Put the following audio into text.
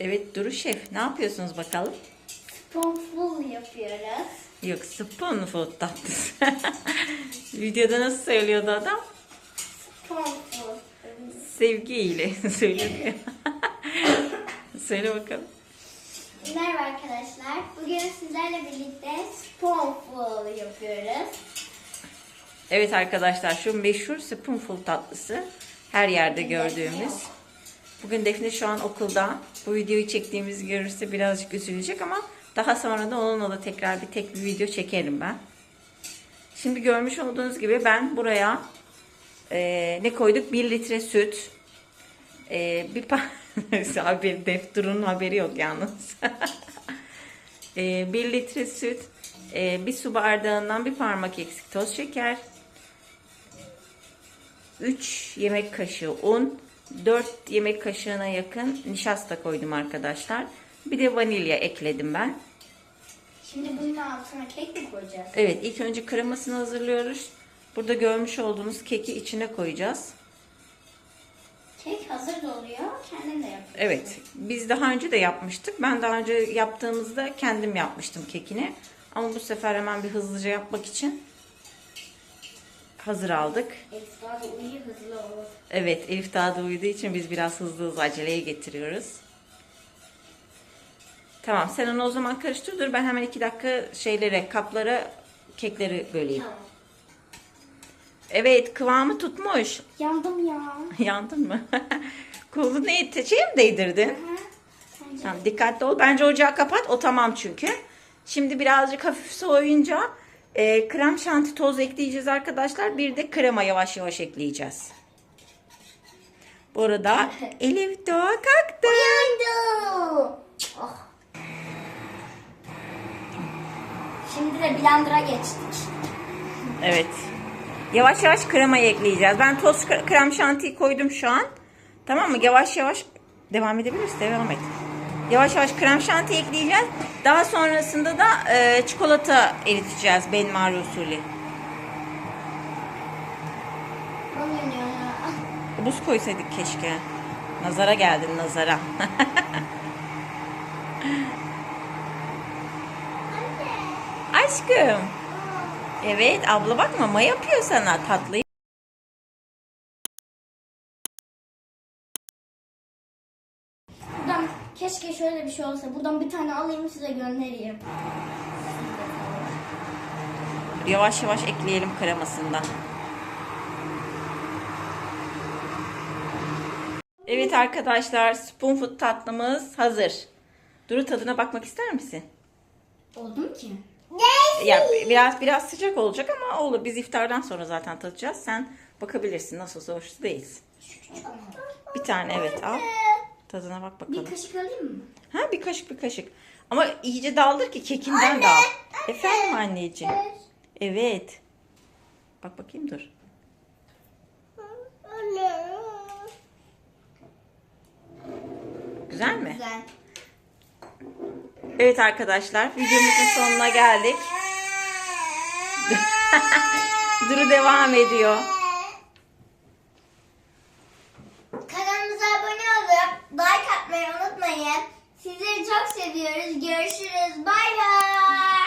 Evet Duru Şef ne yapıyorsunuz bakalım? Spoonful yapıyoruz. Yok spoonful tatlısı. Videoda nasıl söylüyordu adam? Spoonful. Sevgiyle söylüyor. Söyle bakalım. Merhaba arkadaşlar. Bugün sizlerle birlikte spoonful yapıyoruz. Evet arkadaşlar şu meşhur spoonful tatlısı her yerde gördüğümüz. Bugün Defne şu an okulda. Bu videoyu çektiğimiz görürse birazcık üzülecek ama daha sonra da onunla da tekrar bir tek bir video çekerim ben. Şimdi görmüş olduğunuz gibi ben buraya e, ne koyduk? 1 litre süt. E, bir pa haberi, Deftur'un haberi yok yalnız. e, 1 litre süt. e, bir su bardağından bir parmak eksik toz şeker. 3 yemek kaşığı un, 4 yemek kaşığına yakın nişasta koydum arkadaşlar. Bir de vanilya ekledim ben. Şimdi bunun altına kek mi koyacağız? Evet ilk önce kremasını hazırlıyoruz. Burada görmüş olduğunuz keki içine koyacağız. Kek hazır oluyor. Kendin de yapıyorsun. Evet biz daha önce de yapmıştık. Ben daha önce yaptığımızda kendim yapmıştım kekini. Ama bu sefer hemen bir hızlıca yapmak için hazır aldık. Ekstra da uyu hızlı olur. Evet Elif daha da uyuduğu için biz biraz hızlı hızlı aceleye getiriyoruz. Tamam sen onu o zaman karıştır dur ben hemen iki dakika şeylere kaplara kekleri böleyim. Tamam. Evet kıvamı tutmuş. Yandım ya. Yandın mı? Kolunu ne şeye mi değdirdin? Hı. Tamam dikkatli ol. Bence ocağı kapat. O tamam çünkü. Şimdi birazcık hafif soğuyunca e, krem şanti toz ekleyeceğiz arkadaşlar. Bir de krema yavaş yavaş ekleyeceğiz. Bu arada Elif Doğa kalktı. Uyandım. Oh. Şimdi de blender'a geçtik. Evet. Yavaş yavaş kremayı ekleyeceğiz. Ben toz kre- krem şantiyi koydum şu an. Tamam mı? Yavaş yavaş devam edebiliriz. Devam et. Yavaş yavaş krem şanti ekleyeceğiz. Daha sonrasında da e, çikolata eriteceğiz benmari usulü. Buz koysaydık keşke. Nazara geldin nazara. Aşkım. Evet abla bak mama yapıyor sana tatlıyı. Keşke şöyle bir şey olsa. Buradan bir tane alayım size göndereyim. Yavaş yavaş ekleyelim kremasından. Evet arkadaşlar spoonfood tatlımız hazır. Duru tadına bakmak ister misin? Oldu mu ki? Ya biraz biraz sıcak olacak ama olur. Biz iftardan sonra zaten tadacağız. Sen bakabilirsin. Nasıl olsa değil. Bir tane evet al. Tadına bak bakalım. Bir kaşık alayım mı? Ha bir kaşık bir kaşık. Ama iyice daldır ki kekinden de al. Efendim anneciğim. Evet. Bak bakayım dur. Güzel mi? Güzel. Evet arkadaşlar videomuzun sonuna geldik. Duru devam ediyor. Sizleri çok seviyoruz. Görüşürüz. Bay bay.